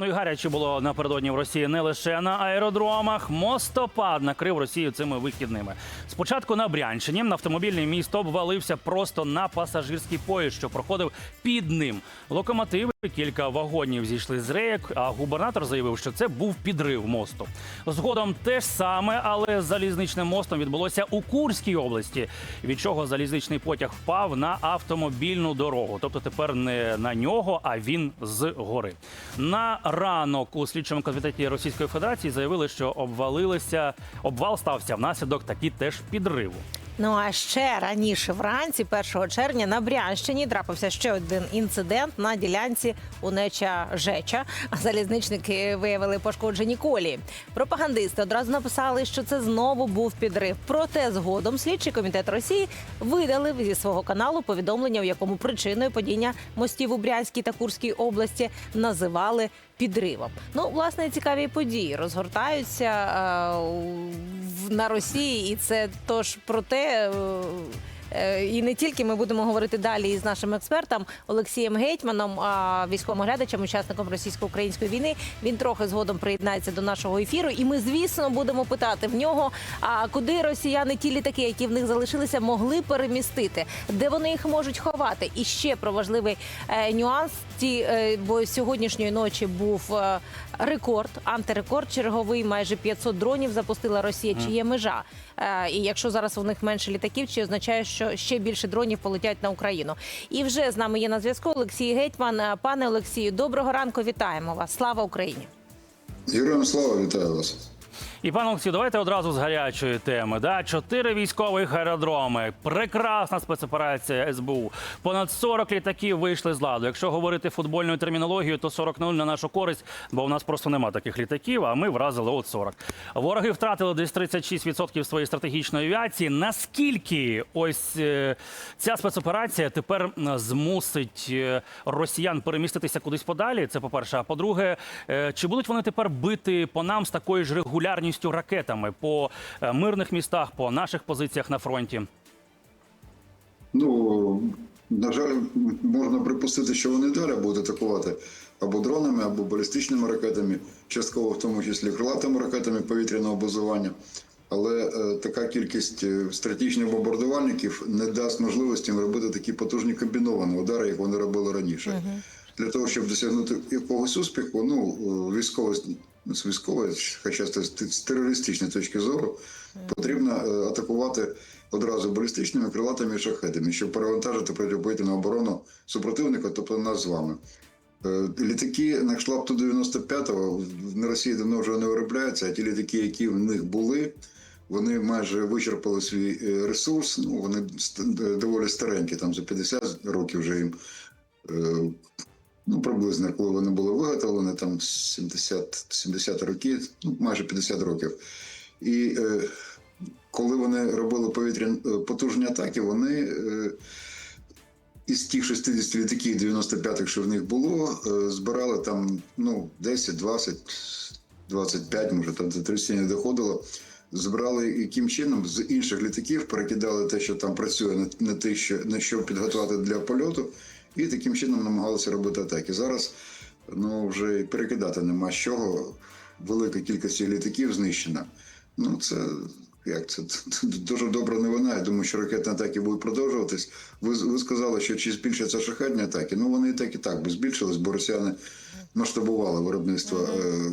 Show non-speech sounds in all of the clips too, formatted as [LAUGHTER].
Ну і гаряче було напередодні в Росії не лише на аеродромах. Мостопад накрив Росію цими вихідними. Спочатку на Брянщині автомобільний міст обвалився просто на пасажирський поїзд, що проходив під ним. Локомотиви, кілька вагонів зійшли з рейок. А губернатор заявив, що це був підрив мосту. Згодом те ж саме, але з залізничним мостом відбулося у Курській області, від чого залізничний потяг впав на автомобільну дорогу. Тобто тепер не на нього, а він з гори. На ранок у слідчому комітеті Російської Федерації заявили, що обвалилися обвал стався внаслідок такі теж підриву. Ну а ще раніше вранці, 1 червня, на Брянщині трапився ще один інцидент на ділянці Унеча Жеча. Залізничники виявили пошкоджені колії. Пропагандисти одразу написали, що це знову був підрив. Проте згодом слідчий комітет Росії видалив зі свого каналу повідомлення, у якому причиною падіння мостів у Брянській та Курській області називали підривом. Ну, власне, цікаві події розгортаються е, в- на Росії, і це тож про те. е, е, І не тільки ми будемо говорити далі із нашим експертом Олексієм Гетьманом, військовим оглядачем, учасником російсько-української війни. Він трохи згодом приєднається до нашого ефіру. І ми, звісно, будемо питати в нього, а куди росіяни ті літаки, які в них залишилися, могли перемістити, де вони їх можуть ховати. І ще про важливий нюанс. Ті, е, бо сьогоднішньої ночі був е, рекорд, антирекорд черговий. Майже 500 дронів запустила Росія. Чи є межа? Е, І якщо зараз у них менше літаків, чи означає, що ще більше дронів полетять на Україну? І вже з нами є на зв'язку Олексій Гетьман. Пане Олексію, доброго ранку. Вітаємо вас. Слава Україні! Героям слава, вітаю вас. І пане Олексію, давайте одразу з гарячої теми. Да? Чотири військових аеродроми, прекрасна спецоперація СБУ. Понад 40 літаків вийшли з ладу. Якщо говорити футбольною термінологією, то 40-0 на нашу користь, бо у нас просто нема таких літаків. А ми вразили от 40. Вороги втратили десь 36% своєї стратегічної авіації. Наскільки ось е, ця спецоперація тепер змусить е, росіян переміститися кудись подалі? Це по перше. А по-друге, е, чи будуть вони тепер бити по нам з такою ж регулярністю ракетами по е, мирних містах, по наших позиціях на фронті? Ну, на жаль, можна припустити, що вони далі будуть атакувати або дронами, або балістичними ракетами, частково в тому числі крилатими ракетами повітряного базування. Але е, така кількість е, стратегічних бомбардувальників не дасть можливості робити такі потужні комбіновані удари, як вони робили раніше. Для того, щоб досягнути якогось успіху, ну е, військово ну, з військової, хоча з терористичної точки зору, потрібно е, атакувати одразу балістичними крилатими і шахедами, щоб перевантажити протиповітряну оборону супротивника, тобто нас з вами. Е, Літаки на кшталт Ту-95 на Росії давно вже не виробляються, а ті літаки, які в них були, вони майже вичерпали свій е, ресурс. Ну, вони доволі старенькі, там за 50 років вже їм. Ну, приблизно, коли вони були виготовлені, там 70, 70 роки, ну, майже 50 років. І е, коли вони робили повітряні е, потужні атаки, вони е, із тих 60 літаків 95-х, що в них було, е, збирали там ну, 10, 20, 25, може там до 30 не доходило. Збирали яким чином з інших літаків, перекидали те, що там працює на те, що на що підготувати для польоту, і таким чином намагалися робити атаки. Зараз ну вже і перекидати нема з чого. Велика кількість літаків знищена. Ну це як це дуже добра новина. Я думаю, що ракетні атаки будуть продовжуватись. Ви, ви сказали, що чи збільшаться шахетні атаки? Ну вони і так і так би збільшились, бо росіяни масштабували виробництво. Е,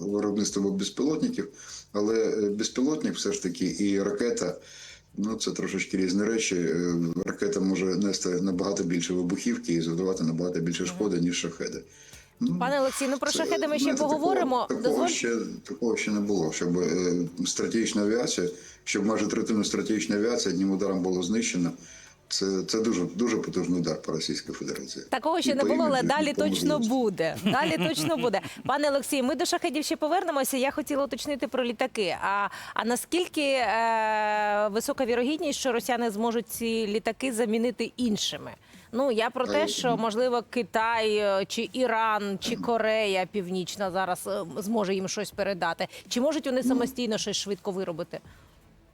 Виробництво безпілотників, але е, безпілотник все ж таки і ракета ну це трошечки різні речі. Е, Ракета може нести набагато більше вибухівки і завдавати набагато більше шкоди, ніж шахеди. Ну, Пане Олексій, ну про це, шахеди ми ще знаєте, поговоримо. Такого, такого, Дозволь- ще, такого ще не було, щоб е, стратегічна авіація, щоб майже третину стратегічної авіації одним ударом було знищено. Це, це дуже, дуже потужний удар по Російській Федерації. Такого ще І не було, але далі точно буде. [LAUGHS] Далі точно буде. Пане Олексію, ми до шахедів ще повернемося. Я хотіла уточнити про літаки. А, а наскільки е, висока вірогідність, що росіяни зможуть ці літаки замінити іншими? Ну я про те, Е, що можливо Китай е, чи Іран чи Корея Північна зараз е, зможе їм щось передати. Чи можуть вони самостійно щось швидко виробити?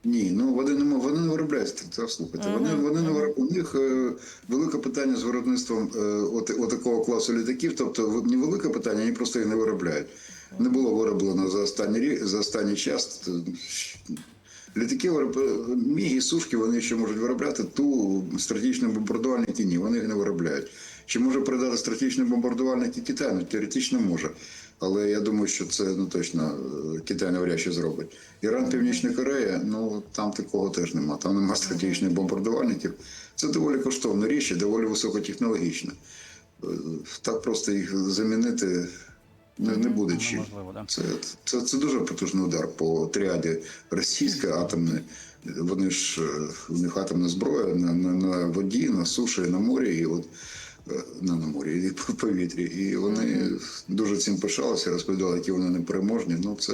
Ні, ну вони не вони не виробляють це слухайте. Вони вони не вироб... у них е, велике питання з виробництвом е, от, от такого класу літаків. Тобто не велике питання, вони просто їх не виробляють. Не було вироблено за останній за останній час. Літаки вироб- міг сушки вони ще можуть виробляти ту стратегічну бомбардувальники ні, вони їх не виробляють. Чи може передати стратегічні бомбардувальники Китай? Ну, теоретично може. Але я думаю, що це ну точно е, Китай навряд чи зробить. Іран, Північна Корея, ну там такого теж нема. Там нема стратегічних бомбардувальників. Це доволі коштовна річ і доволі високотехнологічна. Е, Так просто їх замінити не, не буде чим. Неможливо, да. Це, це, це дуже потужний удар по тріаді російська атомна. Вони ж е, у них атомна зброя на, на, на воді, на суші, на морі, і от е, на, на морі і по повітрі. І вони дуже цим пишалися, розповідали, які вони непереможні. Ну це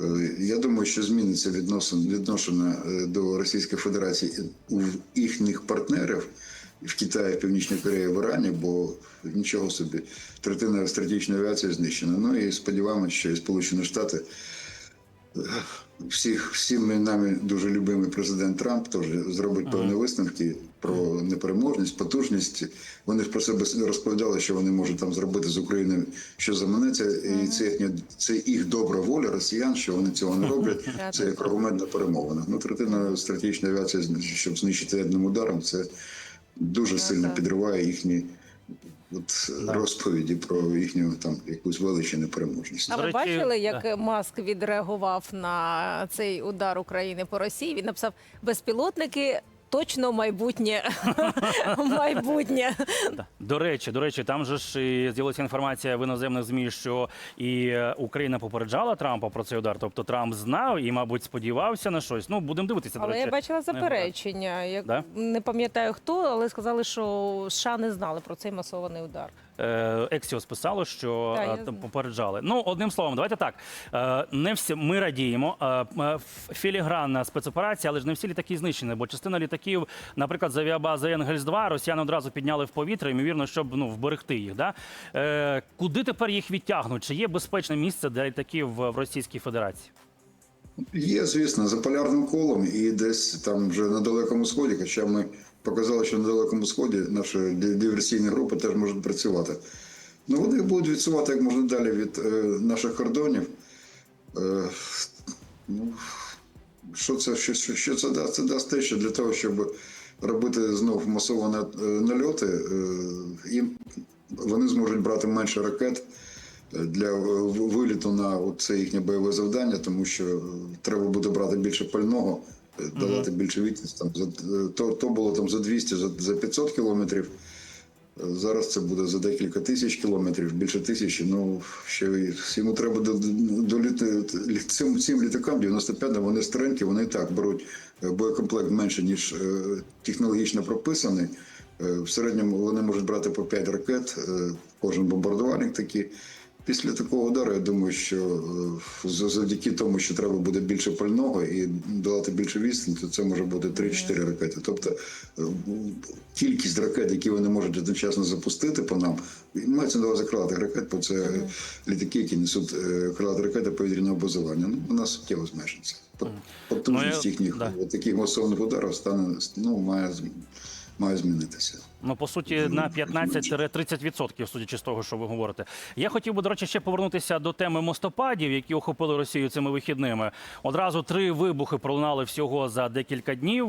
е, я думаю, що зміниться відносин відношення е, до Російської Федерації у їхніх партнерів в Китаї, в Північній Кореї, в Ірані, бо нічого собі третина стратегічної авіації знищена. Ну і сподіваємося, що і Сполучені Штати. е, Всіх всім нами дуже любимий президент Трамп теж зробить певні висновки про непереможність, потужність. Вони ж про себе розповідали, що вони можуть там зробити з Україною, що заманеться, і це їхня це їх добра воля росіян, що вони цього не роблять. Це як аргумент на перемовинах. Ну, третина стратегічної авіації, щоб знищити одним ударом, це дуже сильно підриває їхні от, розповіді про їхню там якусь велич і непереможність. А ви бачили, як Маск відреагував на цей удар України по Росії? Він написав безпілотники. Точно майбутнє [LAUGHS] майбутнє. До речі, до речі, там же ж і з'явилася інформація в іноземних змі, що і е, Україна попереджала Трампа про цей удар. Тобто Трамп знав і, мабуть, сподівався на щось. Ну будемо дивитися. до Але речі. я бачила заперечення. Як Да? не пам'ятаю хто, але сказали, що США не знали про цей масований удар. Е, Ексіос писало, що е, там попереджали. Ну, одним словом, давайте так. Е, Не всі ми радіємо. Філігранна спецоперація, але ж не всі літаки знищені, бо частина літаків, наприклад, з авіабази Енгельс 2 росіяни одразу підняли в повітря, ймовірно, щоб ну вберегти їх. Да? Куди тепер їх відтягнуть? Чи є безпечне місце для літаків в в Російській Федерації? Є, звісно, за полярним колом і десь там вже на далекому сході, хоча ми показали, що на далекому сході наші ди- диверсійні групи теж можуть працювати. Ну, вони будуть відсувати як можна далі від е, наших кордонів. Е, ну, що це, що, що, це дасть? Це дасть те, що для того, щоб робити знов масовані е, нальоти, е, їм вони зможуть брати менше ракет е, для виліту на це їхнє бойове завдання, тому що е, треба буде брати більше пального, давати більше відповідь. Там за то, то було там за 200, за, за 500 кілометрів. Зараз це буде за декілька тисяч кілометрів, більше тисячі. Ну ще йому треба до, до цим, цим літакам 95 вони старенькі, вони і так беруть е, боєкомплект менше ніж е, технологічно прописаний. Е, В середньому вони можуть брати по 5 ракет, кожен бомбардувальник такий. Після такого удару я думаю, що е, за- завдяки тому, що треба буде більше пального і долати більше відстань, то це може бути 3-4 ракети. Тобто е, кількість ракет, які вони можуть одночасно запустити по нам, мається на увазі крилатих ракет, бо це літаки, які несуть е, крилаті ракети повітряного базування. Ну, вона суттєво зменшиться. Пот- Потужність Ну, їхніх таких масовних ударів стане ну, має, має змінитися. Ну, по суті, на 15-30%, судячи з того, що ви говорите. Я хотів би, до речі, ще повернутися до теми мостопадів, які охопили Росію цими вихідними. Одразу три вибухи пролунали всього за декілька днів.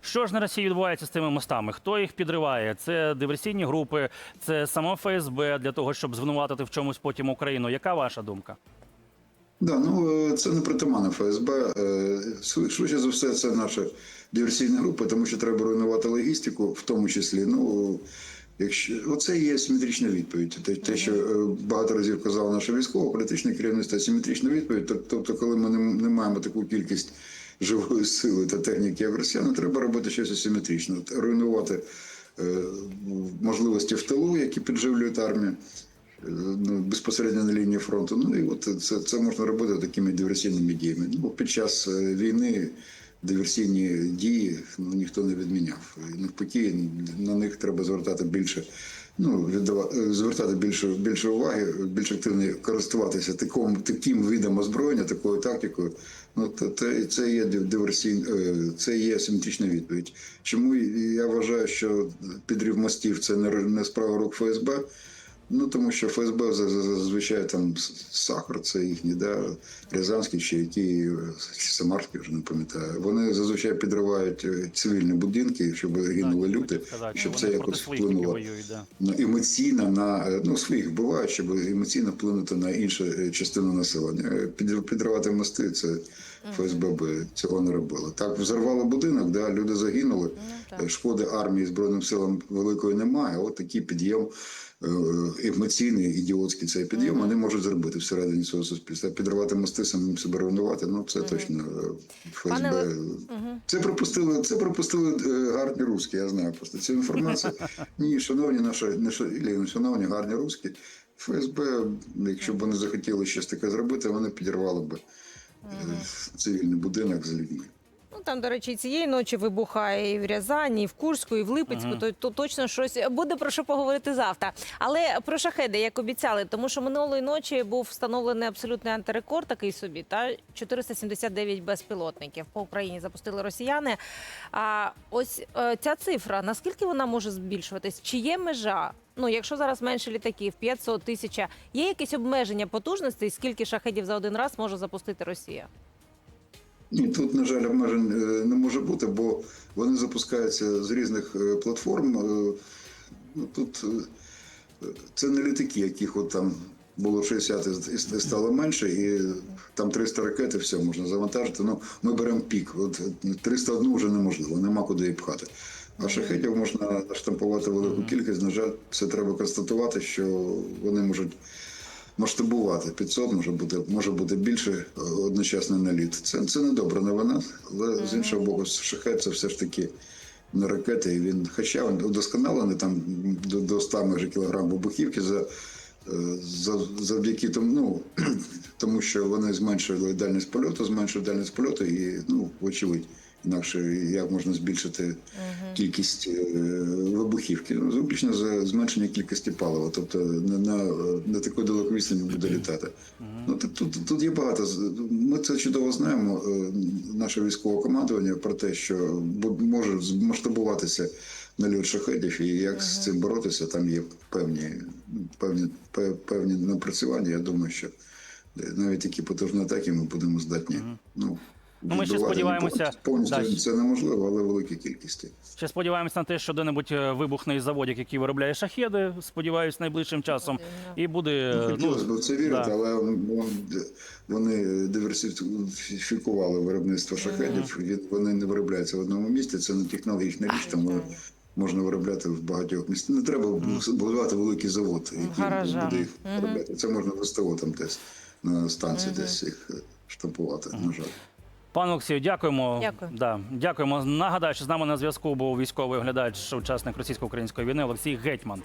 Що ж на Росії відбувається з цими мостами? Хто їх підриває? Це диверсійні групи, це само ФСБ для того, щоб звинуватити в чомусь потім Україну. Яка ваша думка? Да, ну е, це не притаманне ФСБ. Е, Швидше за все, це наші диверсійні групи, тому що треба руйнувати логістику, в тому числі. Ну якщо оце є симетрична відповідь. Те, те, що е, багато разів казало наше військово, політичне керівництво, симетрична відповідь. Тобто, коли ми не, маємо таку кількість живої сили та техніки, як росіяни, треба робити щось асиметричне. От Руйнувати можливості в тилу, які підживлюють армію. Безпосередньо на лінії фронту. Ну і от це, це можна робити такими диверсійними діями. Ну, під час е, війни диверсійні дії ну, ніхто не відміняв. І навпаки, на них треба звертати більше ну, віддава- е, звертати більше, більше уваги, більш активно користуватися таким, таким видом озброєння, такою тактикою. Ну, то, це, є див- е, це є асиметрична відповідь. Чому я вважаю, що підрив мостів це не, не справа рук ФСБ. Ну, тому що ФСБ за- за- зазвичай там сахар, це їхній, да, Рязанський чи які е, чи Самарський, вже не пам'ятаю. Вони зазвичай підривають е, цивільні будинки, щоб гинули Так, люди, сказати, щоб це якось вплинуло воюють, да. на емоційно на е, ну своїх вбивають, щоб емоційно вплинути на іншу частину населення. Під, підривати мости це ФСБ би цього не робило. Так взорвало будинок, да, люди загинули. Е, Шкоди армії збройним силам великої немає. От такий підйом. Е, Емоційний, ідіотський цей підйом вони можуть зробити всередині свого суспільства. Підривати мости, самим себе руйнувати. Ну це точно е, ФСБ. Пане Ле- Це пропустили. Це пропустили е, гарні русські. Я знаю просто цю інформацію. [LAUGHS] Ні, шановні наші, не ша- Ілі, шановні гарні русські. ФСБ, якщо б вони захотіли щось таке зробити, вони підірвали б е, цивільний будинок з людьми. Там, до речі, цієї ночі вибухає і в Рязані, і в Курську, і в Липецьку. То, то точно щось буде про що поговорити завтра. Але про шахеди, як обіцяли, тому що минулої ночі був встановлений абсолютний антирекорд, такий собі, та 479 безпілотників по Україні запустили росіяни. А ось е, ця цифра, наскільки вона може збільшуватись? Чи є межа? Ну, якщо зараз менше літаків, 500 тисяча, є якесь обмеження потужностей, скільки шахедів за один раз може запустити Росія? Ні, тут, на жаль, обмежень е, не може бути, бо вони запускаються з різних е, платформ. Е, Ну, тут це не літаки, яких от там було 60 і стало менше, і там 300 ракет, і все можна завантажити. Ну, ми беремо пік. От 301 вже неможливо, нема куди її пхати. А шахетів можна штампувати велику кількість. На жаль, це треба констатувати, що вони можуть масштабувати 500, може бути, може бути більше е, одночасно наліт. Це, це не добра новина, але з іншого боку, шахет це все ж таки не ракети. І він, хоча він удосконалений там до, до 100 майже кілограм вибухівки за. е, За, завдяки тому, ну, [CLEARS THROAT] тому, що вони зменшили дальність польоту, зменшили дальність польоту і, ну, вочевидь, інакше як можна збільшити кількість е, вибухівки. Ну, виключно за зменшення кількості палива, тобто не на, на таку далеку відстані буде літати. Ну, тут, тут, тут є багато. з- Ми це чудово знаємо, е, наше військове командування про те, що бу- може масштабуватися нальот шахедів, і як з цим боротися, там є певні, певні, певні напрацювання. Я думаю, що навіть такі потужні атаки ми будемо здатні. Ну, Ну, ми ще сподіваємося, повністю да, це неможливо, але великі кількості. Ще сподіваємося на те, що де-небудь е, вибухне заводик, який виробляє шахеди. Сподіваюсь, найближчим часом. І буде е, Ну, хотілося б в це вірити, да. але вони диверсифікували виробництво шахедів. Від- Вони не виробляються в одному місці. Це не технологічна річ, тому можна виробляти в багатьох місцях. Не треба будувати великий завод, який гаражах. буде їх виробляти. Це можна в СТО там десь на станції, десь їх штампувати. На жаль. Пане Олексію, дякуємо. Дякую. Да, дякуємо. Нагадаю, що з нами на зв'язку був військовий оглядач, учасник російсько-української війни Олексій Гетьман.